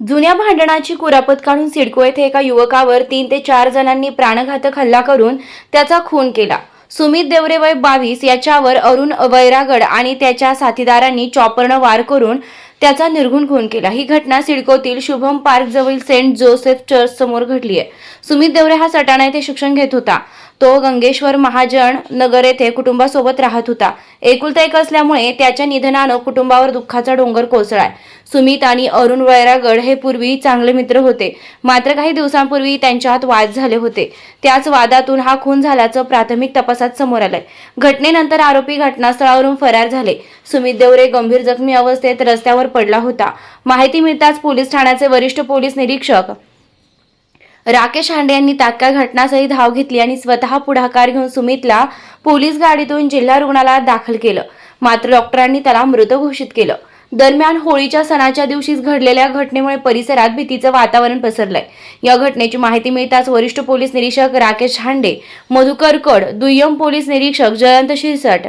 जुन्या भांडणाची कुरापत काढून सिडको येथे एका युवकावर तीन ते चार जणांनी प्राणघातक हल्ला करून त्याचा खून केला. सुमित देवरे वय बावीस याच्यावर अरुण वैरागड आणि त्याच्या साथीदारांनी चॉपरनं वार करून त्याचा निर्घुण खून केला. ही घटना सिडकोतील शुभम पार्क जवळील सेंट जोसेफ चर्च समोर घडली आहे सुमित देवरे हा सटाणा येथे शिक्षण घेत होता. तो गंगेश्वर महाजन नगर येथे कुटुंबासोबत राहत होता. एकुलता एक असल्यामुळे त्याच्या निधनानं कुटुंबावर दुःखाचा डोंगर कोसळाय. सुमित आणि अरुण वैरागड हे पूर्वी चांगले मित्र होते. मात्र काही दिवसांपूर्वी त्यांच्यात वाद झाले होते. त्याच वादातून हा खून झाल्याचं प्राथमिक तपासात समोर आलंय. घटनेनंतर आरोपी घटनास्थळावरून फरार झाले. सुमित देवरे गंभीर जखमी अवस्थेत रस्त्यावर पडला होता. माहिती मिळताच पोलीस ठाण्याचे वरिष्ठ पोलीस निरीक्षक राकेश हांडे यांनी तात्काळ घटनास्थळी धाव घेतली आणि स्वतः पुढाकार घेऊन सुमितला पोलीस गाडीतून जिल्हा रुग्णालयात दाखल केलं. मात्र डॉक्टरांनी त्याला मृत घोषित केलं. दरम्यान होळीच्या सणाच्या दिवशीच घडलेल्या घटनेमुळे परिसरात भीतीचं वातावरण पसरलंय. या घटनेची माहिती मिळताच वरिष्ठ पोलीस निरीक्षक राकेश हांडे मधुकर कड दुय्यम पोलीस निरीक्षक जयंत शिरसट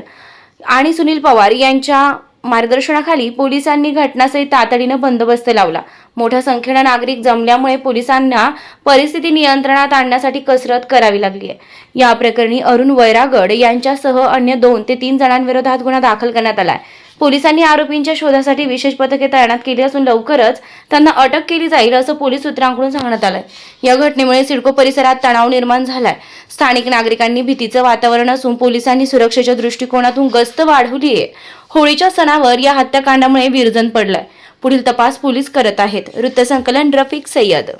आणि सुनील पवार यांच्या मार्गदर्शनाखाली पोलिसांनी घटनास्थळी तातडीनं बंदोबस्त लावला. मोठ्या संख्येनं नागरिक जमल्यामुळे पोलिसांना परिस्थिती नियंत्रणात आणण्यासाठी कसरत करावी लागली आहे. या प्रकरणी अरुण वैरागड यांच्यासह अन्य दोन ते तीन जणांविरोधात गुन्हा दाखल करण्यात आलाय पोलिसांनी आरोपींच्या शोधासाठी विशेष पथके तैनात केली असून लवकरच त्यांना अटक केली जाईल असं पोलीस सूत्रांकडून सांगण्यात आलंय. या घटनेमुळे सिडको परिसरात तणाव निर्माण झालाय. स्थानिक नागरिकांनी भीतीचं वातावरण असून पोलिसांनी सुरक्षेच्या दृष्टिकोनातून गस्त वाढवली आहे होळीच्या सणावर या हत्याकांडामुळे विरजन पडलंय. पुढील तपास पोलीस करत आहेत. वृत्तसंकलन रफिक सय्यद.